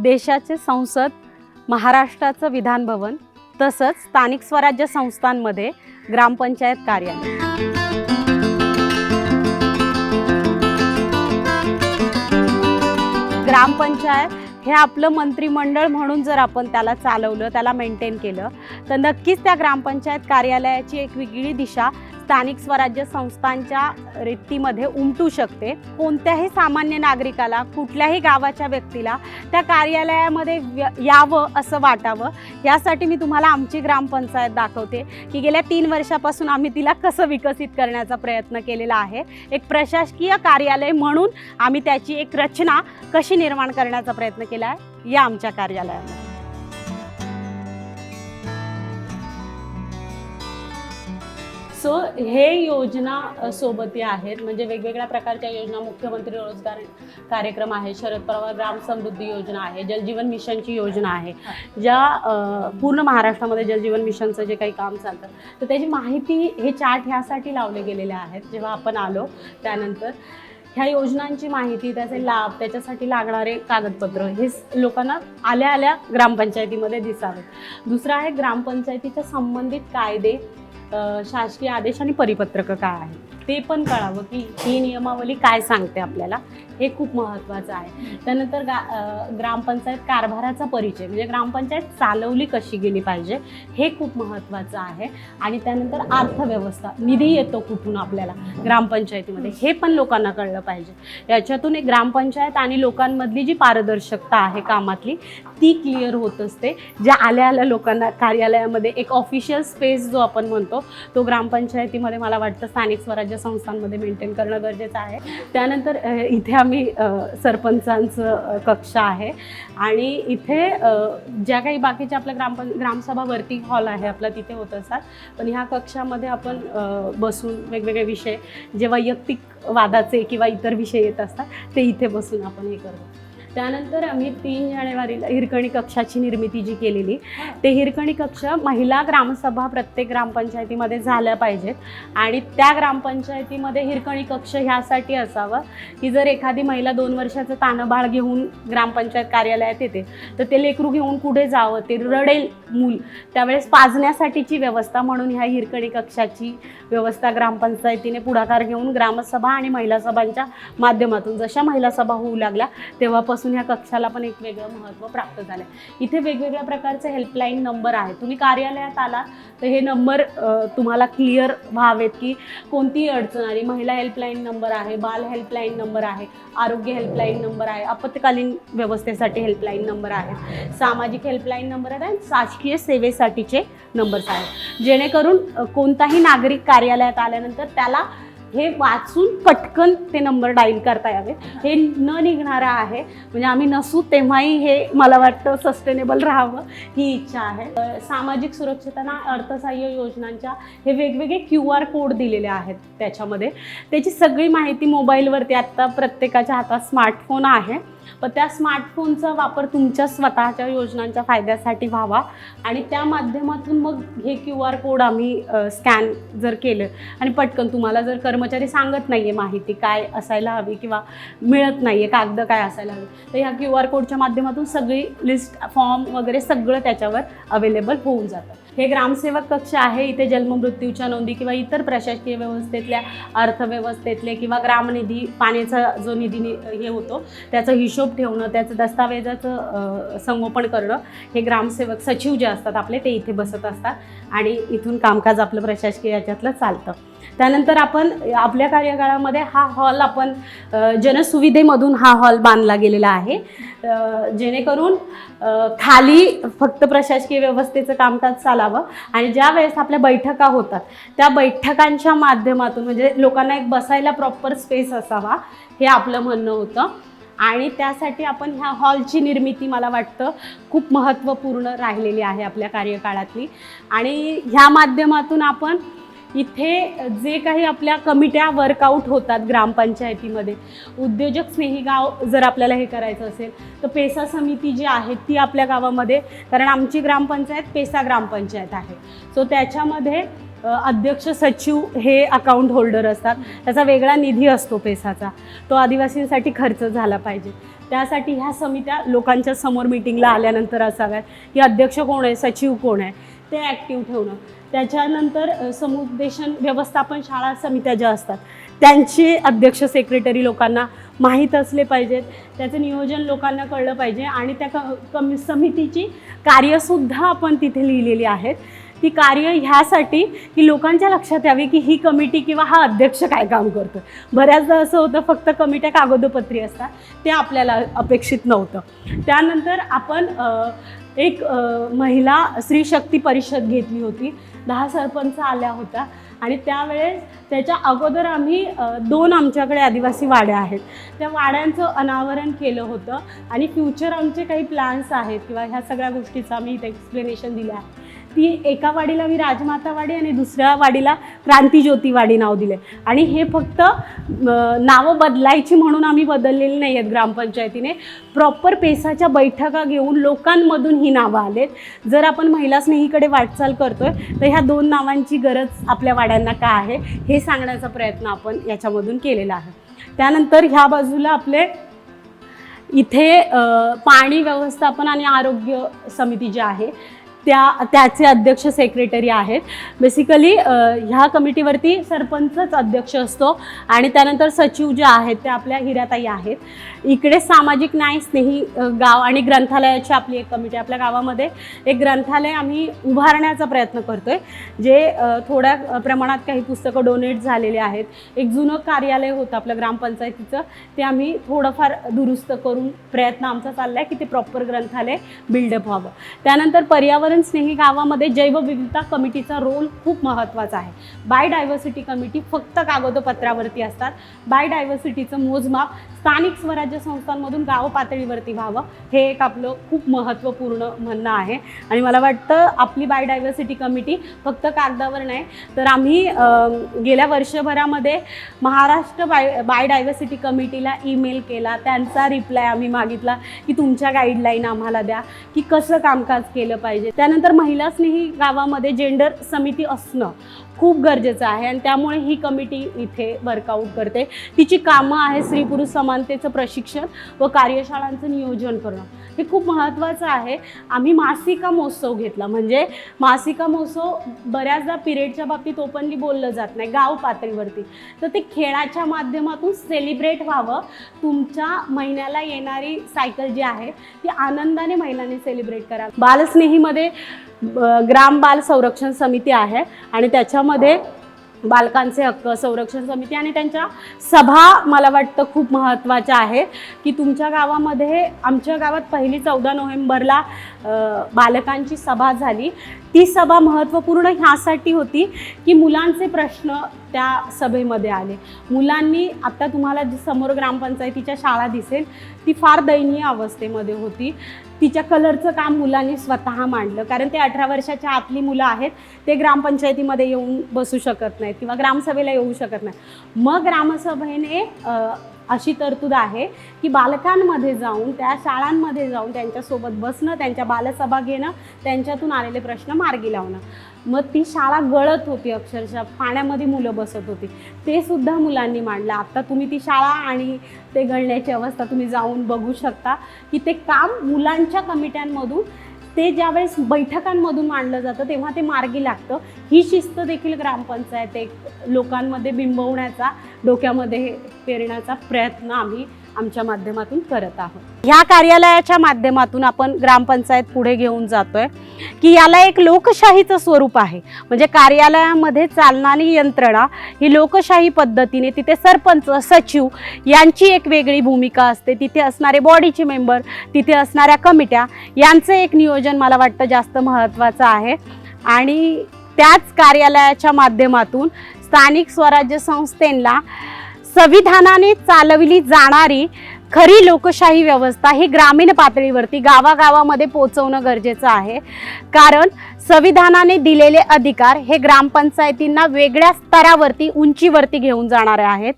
देशाचे संसद महाराष्ट्राचं विधान भवन तसंच स्थानिक स्वराज्य संस्थांमध्ये ग्रामपंचायत कार्यालय. ग्रामपंचायत हे आपलं मंत्रिमंडळ म्हणून जर आपण त्याला चालवलं त्याला मेंटेन केलं तर नक्कीच त्या ग्रामपंचायत कार्यालयाची एक वेगळी दिशा स्थानिक स्वराज्य संस्थांच्या रेतीमध्ये उमटू शकते. कोणत्याही सामान्य नागरिकाला कुठल्याही गावाच्या व्यक्तीला त्या कार्यालयामध्ये यावं असं वाटावं. यासाठी मी तुम्हाला आमची ग्रामपंचायत दाखवते की गेल्या तीन वर्षापासून आम्ही तिला कसं विकसित करण्याचा प्रयत्न केलेला आहे. एक प्रशासकीय कार्यालय म्हणून आम्ही त्याची एक रचना कशी निर्माण करण्याचा प्रयत्न केला आहे या आमच्या कार्यालयामध्ये. सो हे योजना सोबती आहेत. म्हणजे वेगवेगळ्या प्रकारच्या योजना मुख्यमंत्री रोजगार कार्यक्रम आहे शरद पवार ग्राम समृद्धी योजना आहे जलजीवन मिशनची योजना आहे. ज्या पूर्ण महाराष्ट्रामध्ये जलजीवन मिशनचं जे काही काम चालतं तर त्याची माहिती हे चार्ट ह्यासाठी लावले गेलेले आहेत. जेव्हा आपण आलो त्यानंतर ह्या योजनांची माहिती त्याचे लाभ त्याच्यासाठी लागणारे कागदपत्र हे लोकांना आल्या आल्या ग्रामपंचायतीमध्ये दिसावे. दुसरं आहे ग्रामपंचायतीच्या संबंधित कायदे शासकीय आदेश आणि परिपत्रक काय आहे ते पण कळावं की ही नियमावली काय सांगते आपल्याला. हे खूप महत्त्वाचं आहे. त्यानंतर गा ग्रामपंचायत कारभाराचा परिचय म्हणजे ग्रामपंचायत चालवली कशी गेली पाहिजे हे खूप महत्त्वाचं आहे. आणि त्यानंतर अर्थव्यवस्था निधी येतो कुठून आपल्याला ग्रामपंचायतीमध्ये हे पण लोकांना कळलं पाहिजे. याच्यातून एक ग्रामपंचायत आणि लोकांमधली जी पारदर्शकता आहे कामातली ती क्लिअर होत असते. ज्या आल्या आल्या लोकांना कार्यालयामध्ये एक ऑफिशियल स्पेस जो आपण म्हणतो तो ग्रामपंचायतीमध्ये मला वाटतं स्थानिक स्वराज्य संस्थांमध्ये मेंटेन करणं गरजेचं आहे. त्यानंतर इथे आम्ही सरपंचांचं कक्ष आहे. आणि इथे ज्या काही बाकीच्या आपल्या ग्रामपं ग्रामसभा वरती हॉल आहे आपला तिथे होत असतात. पण ह्या कक्षामध्ये आपण बसून वेगवेगळे विषय जे वैयक्तिक वादाचे किंवा इतर विषय येत असतात ते इथे बसून आपण हे करतो. त्यानंतर आम्ही तीन जानेवारीला हिरकणी कक्षाची निर्मिती जी केलेली ते हिरकणी कक्ष महिला ग्रामसभा प्रत्येक ग्रामपंचायतीमध्ये झाल्या पाहिजेत. आणि त्या ग्रामपंचायतीमध्ये हिरकणी कक्ष ह्यासाठी असावं की जर एखादी महिला दोन वर्षाचं तानं बाळ घेऊन ग्रामपंचायत कार्यालयात येते तर ते लेकरू घेऊन कुठे जावं? ते रडेल मूल. त्यावेळेस पाजण्यासाठीची व्यवस्था म्हणून ह्या हिरकणी कक्षाची व्यवस्था ग्रामपंचायतीने पुढाकार घेऊन ग्रामसभा आणि महिला सभांच्या माध्यमातून जशा महिला सभा होऊ लागल्या तेव्हापासून ह्या कक्षाला पण एक वेगळं महत्त्व प्राप्त झालं इथे वेगवेगळ्या प्रकारचे हेल्पलाईन नंबर आहेत. तुम्ही कार्यालयात आला तर हे नंबर तुम्हाला क्लिअर व्हावेत की कोणतीही अडचण आली. महिला हेल्पलाईन नंबर आहे बाल हेल्पलाईन नंबर आहे आरोग्य हेल्पलाईन नंबर आहे आपत्कालीन व्यवस्थेसाठी हेल्पलाईन नंबर आहेत. सामाजिक हेल्पलाईन नंबर आहेत आणि शासकीय सेवेसाठीचे नंबर्स आहेत. जेणेकरून कोणताही नागरिक कार्यालयात आल्यानंतर त्याला हे वाचून पटकन ते नंबर डाईल करता यावे. हे न निघणारं आहे. म्हणजे आम्ही नसू तेव्हाही हे मला वाटतं सस्टेनेबल राहावं ही इच्छा आहे. अ, सामाजिक सुरक्षितना अर्थसहाय्य योजनांच्या हे वेगवेगळे क्यू आर कोड दिलेले आहेत त्याच्यामध्ये. त्याची सगळी माहिती मोबाईलवरती आत्ता प्रत्येकाच्या हातात स्मार्टफोन आहे. पण त्या स्मार्टफोनचा वापर तुमच्या स्वतःच्या योजनांच्या फायद्यासाठी व्हावा. आणि त्या माध्यमातून मग हे क्यू आर कोड आम्ही स्कॅन जर केलं आणि पटकन तुम्हाला जर कर्मचारी सांगत नाही आहे माहिती काय असायला हवी किंवा मिळत नाही आहे कागद काय असायला हवी तर ह्या क्यू आर कोडच्या माध्यमातून सगळी लिस्ट फॉर्म वगैरे सगळं त्याच्यावर अवेलेबल होऊन जातं. हे ग्रामसेवक कक्ष आहे इथे जन्ममृत्यूच्या नोंदी किंवा इतर प्रशासकीय व्यवस्थेतल्या अर्थव्यवस्थेतले किंवा ग्रामनिधी पाण्याचा जो निधी नि- हे होतो त्याचा हिशोब ठेवणं त्याचं दस्तावेजाचं संगोपन करणं हे ग्रामसेवक सचिव जे असतात आपले ते इथे बसत असतात आणि इथून कामकाज आपलं प्रशासकीय याच्यातलं चालतं. त्यानंतर आपण आपल्या कार्यकाळामध्ये हा हॉल आपण जनसुविधेमधून हा हॉल बांधला गेलेला आहे. जेणेकरून खाली फक्त प्रशासकीय व्यवस्थेचं कामकाज चालावं आणि ज्या वेळेस आपल्या बैठका होतात त्या बैठकांच्या माध्यमातून म्हणजे लोकांना एक बसायला प्रॉपर स्पेस असावा हे आपलं म्हणणं होतं. आणि त्यासाठी आपण ह्या हॉलची निर्मिती मला वाटतं खूप महत्त्वपूर्ण राहिलेली आहे आपल्या कार्यकाळातली. आणि ह्या माध्यमातून आपण इथे जे काही आपल्या कमिट्या वर्कआउट होतात ग्रामपंचायतीमध्ये उद्योजक स्नेही गाव जर आपल्याला हे करायचं असेल तर पेसा समिती जी आहे ती आपल्या गावामध्ये कारण आमची ग्रामपंचायत पेसा ग्रामपंचायत आहे. सो त्याच्यामध्ये अध्यक्ष सचिव हे अकाउंट होल्डर असतात. त्याचा वेगळा निधी असतो पेसाचा. तो आदिवासींसाठी खर्च झाला पाहिजे. त्यासाठी ह्या समित्या लोकांच्या समोर मिटिंगला आल्यानंतर असाव्यात की अध्यक्ष कोण आहे सचिव कोण आहे ते ॲक्टिव्ह ठेवणं. त्याच्यानंतर समुपदेशन व्यवस्थापन शाळा समित्या ज्या असतात त्यांचे अध्यक्ष सेक्रेटरी लोकांना माहीत असले पाहिजेत. त्याचं नियोजन लोकांना कळलं पाहिजे आणि त्या क कमी समितीची कार्यसुद्धा आपण तिथे लिहिलेली आहेत. ती कार्य ह्यासाठी की लोकांच्या लक्षात यावी की ही कमिटी किंवा हा अध्यक्ष काय काम करतो बऱ्याचदा असं होतं फक्त कमिट्या कागदोपत्री असतात ते आपल्याला अपेक्षित नव्हतं. त्यानंतर आपण एक महिला स्त्री शक्ती परिषद घेतली होती. दहा सरपंच आल्या होत्या. आणि त्यावेळेस त्याच्या अगोदर आम्ही दोन आमच्याकडे आदिवासी वाड्या आहेत. त्या वाड्यांचं अनावरण केलं होतं. आणि फ्युचर आमचे काही प्लॅन्स आहेत किंवा ह्या सगळ्या गोष्टीचं आम्ही इथे एक्सप्लेनेशन दिलं आहे ती एका वाडीला मी राजमाता वाडी आणि दुसऱ्या वाडीला क्रांतीज्योती वाडी नाव दिले आणि हे फक्त नावं बदलायची म्हणून आम्ही बदललेली नाही आहेत ग्रामपंचायतीने. प्रॉपर पेसाच्या बैठका घेऊन लोकांमधून ही नावं आलेत. जर आपण महिला स्नेहीकडे वाटचाल करतोय तर ह्या दोन नावांची गरज आपल्या वाड्यांना का आहे हे सांगण्याचा प्रयत्न आपण याच्यामधून केलेला आहे. त्यानंतर ह्या बाजूला आपले इथे पाणी व्यवस्थापन आणि आरोग्य समिती जी आहे त्या त्याचे अध्यक्ष सेक्रेटरी आहेत. बेसिकली ह्या कमिटीवरती सरपंचच अध्यक्ष असतो आणि त्यानंतर सचिव जे आहेत त्या आपल्या हिराताई आहेत. इकडे सामाजिक न्याय स्नेही गाव आणि ग्रंथालयाची आपली एक कमिटी आहे. आपल्या गावामध्ये एक ग्रंथालय आम्ही उभारण्याचा प्रयत्न करतो आहे जे थोड्या प्रमाणात काही पुस्तकं डोनेट झालेले आहेत. एक जुनं कार्यालय होतं आपलं ग्रामपंचायतीचं ते आम्ही थोडंफार दुरुस्त करून प्रयत्न आमचा चालला आहे की ते प्रॉपर ग्रंथालय बिल्डअप व्हावं. त्यानंतर पर्यावरण स्नेही गावामध्ये जैवविविधता कमिटीचा रोल खूप महत्त्वाचा आहे. बायोडायव्हर्सिटी कमिटी फक्त कागदपत्रावरती असतात. बायोडायव्हर्सिटीचं मोजमाप स्थानिक स्वराज्य संस्थांमधून गाव पातळीवरती व्हावं हे एक आपलं खूप महत्त्वपूर्ण म्हणणं आहे. आणि मला वाटतं आपली बायोडायव्हर्सिटी कमिटी फक्त कागदावर नाही तर आम्ही गेल्या वर्षभरामध्ये महाराष्ट्र बाय बायोडायव्हर्सिटी कमिटीला ईमेल केला. त्यांचा रिप्लाय आम्ही मागितला की तुमच्या गाईडलाईन आम्हाला द्या की कसं कामकाज केलं पाहिजे. त्यानंतर महिला स्नेही गावामध्ये जेंडर समिती असणं खूप गरजेचं आहे. आणि त्यामुळे ही कमिटी इथे वर्कआउट करते. तिची कामं आहे स्त्री पुरुष समानतेचं प्रशिक्षण व कार्यशाळांचं नियोजन करणं. हे खूप महत्त्वाचं आहे. आम्ही मासिका महोत्सव घेतला. म्हणजे मासिका महोत्सव बऱ्याचदा पिरियडच्या बाबतीत ओपनली बोललं जात नाही. गाव पातळीवरती. तर ते खेळाच्या माध्यमातून सेलिब्रेट व्हावं. तुमच्या महिन्याला येणारी सायकल जी आहे ती आनंदाने महिलांनी सेलिब्रेट करा. बालस्नेहीमध्ये ग्राम बाल संरक्षण समिती आहे आणि त्याच्यामध्ये बालकांचे हक्क संरक्षण समिती आणि त्यांच्या सभा मला वाटतं खूप महत्त्वाच्या आहेत की तुमच्या गावामध्ये आमच्या गावात पहिली चौदा नोव्हेंबरला बालकांची सभा झाली. ती सभा महत्त्वपूर्ण ह्यासाठी होती की मुलांचे प्रश्न त्या सभेमध्ये आले. मुलांनी आता तुम्हाला जी समोर ग्रामपंचायतीच्या शाळा दिसेल ती फार दयनीय अवस्थेमध्ये होती. तिच्या कलरचं काम मुलांनी स्वतः मांडलं. कारण ते अठरा वर्षाच्या आतली मुलं आहेत ते ग्रामपंचायतीमध्ये येऊन बसू शकत नाहीत किंवा ग्रामसभेला येऊ शकत नाही मग ग्रामसभेने अशी तरतूद आहे की बालकांमध्ये जाऊन त्या शाळांमध्ये जाऊन त्यांच्यासोबत बसणं त्यांच्या बालसभा घेणं त्यांच्यातून आलेले प्रश्न मार्गी लावणं. मग ती शाळा गळत होती अक्षरशः पाण्यामध्ये मुलं बसत होती. ते सुद्धा मुलांनी मांडलं. आता तुम्ही ती शाळा आणि ते गळण्याची अवस्था तुम्ही जाऊन बघू शकता की ते काम मुलांच्या कमिट्यांमधून ते ज्यावेळेस बैठकांमधून मांडलं जातं तेव्हा ते मार्गी लागतं. ही शिस्त देखील ग्रामपंचायत एक लोकांमध्ये बिंबवण्याचा डोक्यामध्ये पेरण्याचा प्रयत्न आम्ही आमच्या माध्यमातून करत आहोत. ह्या कार्यालयाच्या माध्यमातून आपण ग्रामपंचायत पुढे घेऊन जातोय की याला एक लोकशाहीचं स्वरूप आहे. म्हणजे कार्यालयामध्ये चालणारी यंत्रणा ही लोकशाही पद्धतीने तिथे सरपंच सचिव यांची एक वेगळी भूमिका असते. तिथे असणारे बॉडीचे मेंबर तिथे असणाऱ्या कमिट्या यांचं एक नियोजन मला वाटतं जास्त महत्त्वाचं आहे. आणि त्याच कार्यालयाच्या माध्यमातून स्थानिक स्वराज्य संस्थेला संविधानाने चालविली जाणारी खरी लोकशाही व्यवस्था ही ग्रामीण पातळीवरती गावागावामध्ये पोचवणं गरजेचं आहे. कारण संविधानाने दिलेले अधिकार हे ग्रामपंचायतींना वेगळ्या स्तरावरती उंचीवरती घेऊन जाणारे आहेत.